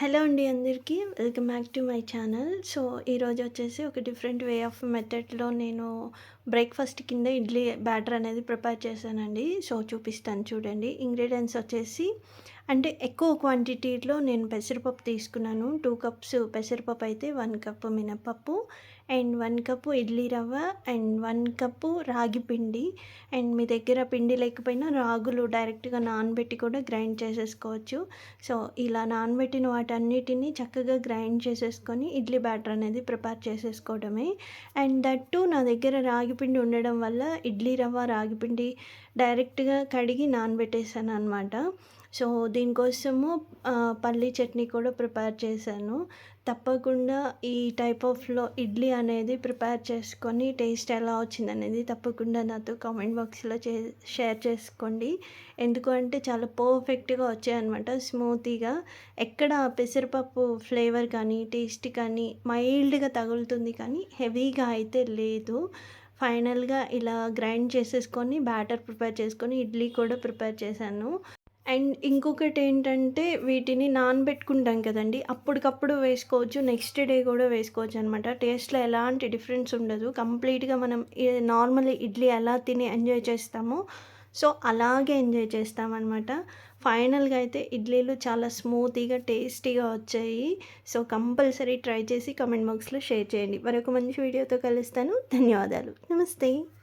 Hello అండి అందరికీ. Welcome back to my channel. So ఈరోజు వచ్చేసి ఒక డిఫరెంట్ వే ఆఫ్ మెథడ్లో నేను బ్రేక్ఫాస్ట్ కింద ఇడ్లీ బ్యాటర్ అనేది ప్రిపేర్ చేశానండి. సో చూపిస్తాను చూడండి. ఇంగ్రీడియంట్స్ వచ్చేసి అంటే ఎక్కువ క్వాంటిటీలో నేను పెసరపప్పు తీసుకున్నాను. టూ కప్స్ పెసరపప్పు అయితే వన్ కప్ మినపప్పు and one cup idli rava and one cup రాగి పిండి. అండ్ మీ దగ్గర పిండి లేకపోయినా రాగులు డైరెక్ట్గా నానబెట్టి కూడా గ్రైండ్ చేసేసుకోవచ్చు. సో ఇలా నానబెట్టిన వాటన్నిటిని చక్కగా గ్రైండ్ చేసేసుకొని ఇడ్లీ బ్యాటర్ అనేది ప్రిపేర్ చేసేసుకోవడమే. అండ్ దట్టు నా దగ్గర రాగి పిండి ఉండడం వల్ల ఇడ్లీ రవ్వ రాగి పిండి డైరెక్ట్గా కడిగి నానబెట్టేసాను అనమాట సో దీనికోసము పల్లీ చట్నీ కూడా ప్రిపేర్ చేశాను. తప్పకుండా ఈ టైప్ ఆఫ్లో ఇడ్లీ అనేది ప్రిపేర్ చేసుకొని టేస్ట్ ఎలా వచ్చింది అనేది తప్పకుండా నాతో కామెంట్ బాక్స్లో చే షేర్ చేసుకోండి. ఎందుకంటే చాలా పర్ఫెక్ట్గా వచ్చాయన్నమాట స్మూతీగా. ఎక్కడ పెసరపప్పు ఫ్లేవర్ కానీ టేస్ట్ కానీ మైల్డ్గా తగులుతుంది కానీ హెవీగా అయితే లేదు. ఫైనల్గా ఇలా గ్రైండ్ చేసేసుకొని బ్యాటర్ ప్రిపేర్ చేసుకొని ఇడ్లీ కూడా ప్రిపేర్ చేశాను. అండ్ ఇంకొకటి ఏంటంటే వీటిని నానబెట్టుకుంటాం కదండి. అప్పటికప్పుడు వేసుకోవచ్చు నెక్స్ట్ డే కూడా వేసుకోవచ్చు అనమాట టేస్ట్లో ఎలాంటి డిఫరెన్స్ ఉండదు. కంప్లీట్గా మనం నార్మల్ ఇడ్లీ ఎలా తిని ఎంజాయ్ చేస్తామో సో అలాగే ఎంజాయ్ చేస్తామన్నమాట. ఫైనల్గా అయితే ఇడ్లీలు చాలా స్మూతీగా టేస్టీగా వచ్చాయి. సో కంపల్సరీ ట్రై చేసి కామెంట్ బాక్స్లో షేర్ చేయండి. మరొక మంచి వీడియోతో కలుస్తాను. ధన్యవాదాలు. నమస్తే.